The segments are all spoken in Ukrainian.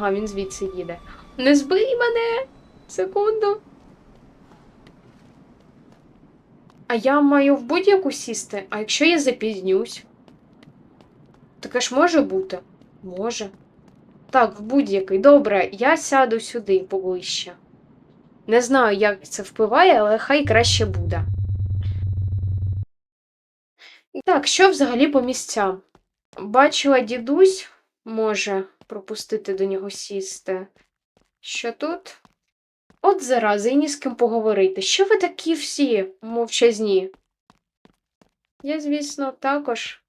Ага, він звідси їде. Не збий мене! Секунду. А я маю в будь-яку сісти, а якщо я запізнюсь? Таке ж може бути? Може. Так, в будь-який. Добре, я сяду сюди поближче. Не знаю, як це впливає, але хай краще буде. Так, що взагалі по місцям? Бачила дідусь, може пропустити до нього сісти. Що тут? От зарази, і ні з ким поговорити. Що ви такі всі мовчазні? Я, звісно, також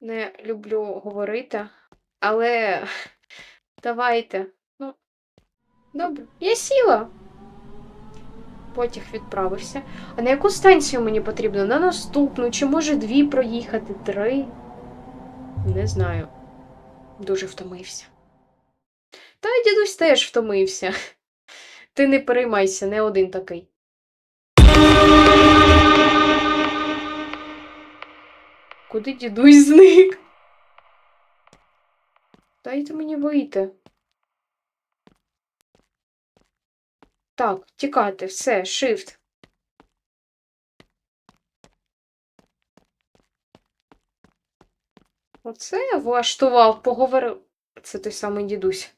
не люблю говорити, але давайте. Ну, добре, я сіла. Потяг відправився. А на яку станцію мені потрібно? На наступну, чи може дві проїхати, три? Не знаю. Дуже втомився. Та й дідусь теж втомився. Ти не переймайся, не один такий. Куди дідусь зник? Дайте мені вийти. Так, тікати, все, shift. Оце я влаштував, поговорив. Це той самий дідусь.